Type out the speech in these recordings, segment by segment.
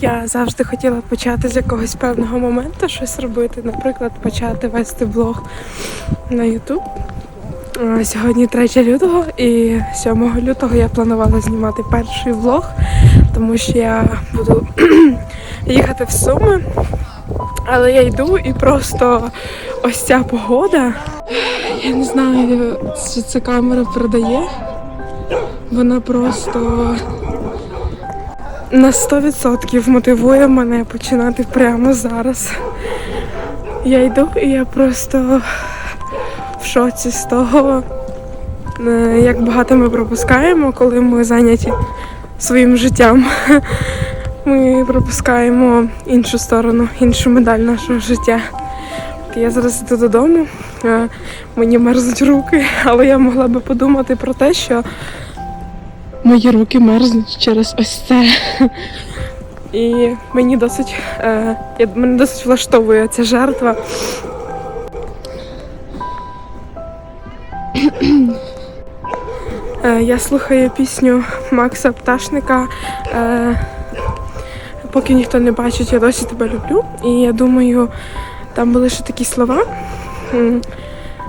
Я завжди хотіла почати з якогось певного моменту щось робити, наприклад, почати вести блог на YouTube. Сьогодні 3 лютого і 7 лютого я планувала знімати перший влог, тому що я буду їхати в Суми. Але я йду і просто ось ця погода. Я не знаю, що ця камера передає. Вона просто на 100% мотивує мене починати прямо зараз. Я йду і я просто в шоці з того, е, як багато ми пропускаємо, коли ми зайняті своїм життям. Ми пропускаємо іншу сторону, іншу медаль нашого життя. Я зараз йду додому, е, мені мерзнуть руки, але я могла би подумати про те, що мої руки мерзнуть через ось це. І мені досить, е, мене досить влаштовує ця жертва. Е, Я слухаю пісню Макса Пташника. Е, Поки ніхто не бачить, я досі тебе люблю. І я думаю, там були ще такі слова.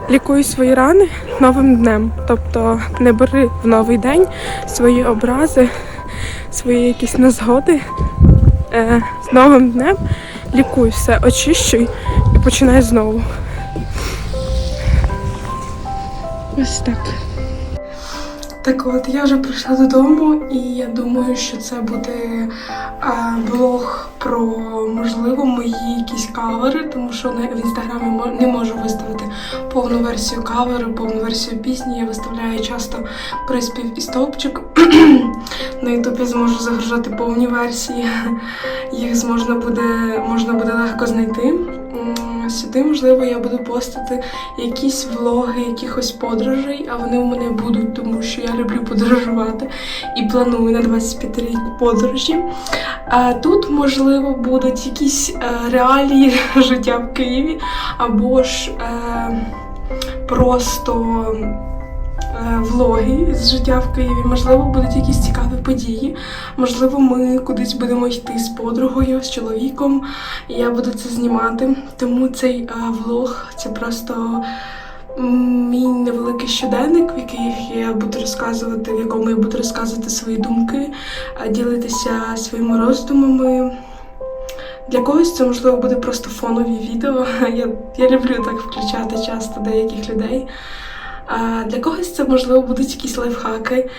М, Лікуй свої рани новим днем. Тобто не бери в новий день свої образи, свої якісь незгоди. Е, з новим днем лікуй все, очищуй і починай знову. Ось так. Так от я вже прийшла додому, і я думаю, що це буде а, блог про можливо мої якісь кавери, тому що в інстаграмі не можу виставити повну версію каверу, повну версію пісні. Я виставляю часто приспів і стовпчик. на ютубі зможу загружати повні версії. Їх зможна буде, можна буде легко знайти. Сюди, можливо, я буду постити якісь влоги якихось подорожей, а вони у мене будуть, тому що я люблю подорожувати і планую на 25 рік подорожі. А тут, можливо, будуть якісь е, реалії життя в Києві, або ж е, просто влоги з життя в Києві. Можливо, будуть якісь цікаві події. Можливо, ми кудись будемо йти з подругою, з чоловіком, і я буду це знімати. Тому цей е, влог це просто мій невеликий щоденник, в який я буду розказувати, в якому я буду розказувати свої думки, е, ділитися своїми роздумами. Для когось це можливо буде просто фонові відео. Я, я люблю так включати часто деяких людей. Для когось це можливо будуть якісь лайфхаки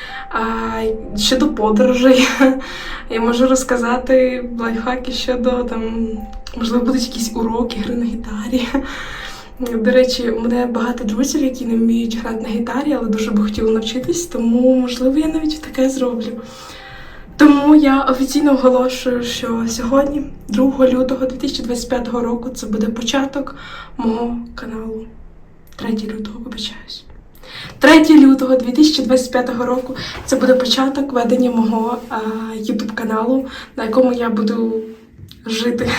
щодо подорожей. Я можу розказати лайфхаки щодо там, можливо, будуть якісь уроки гри на гітарі. До речі, у мене багато друзів, які не вміють грати на гітарі, але дуже би хотіли навчитись, тому можливо я навіть таке зроблю. Тому я офіційно оголошую, що сьогодні, 2 лютого 2025 року, це буде початок мого каналу. 3 лютого, вибачаюсь. 3 лютого 2025 року це буде початок ведення мого YouTube каналу, на якому я буду жити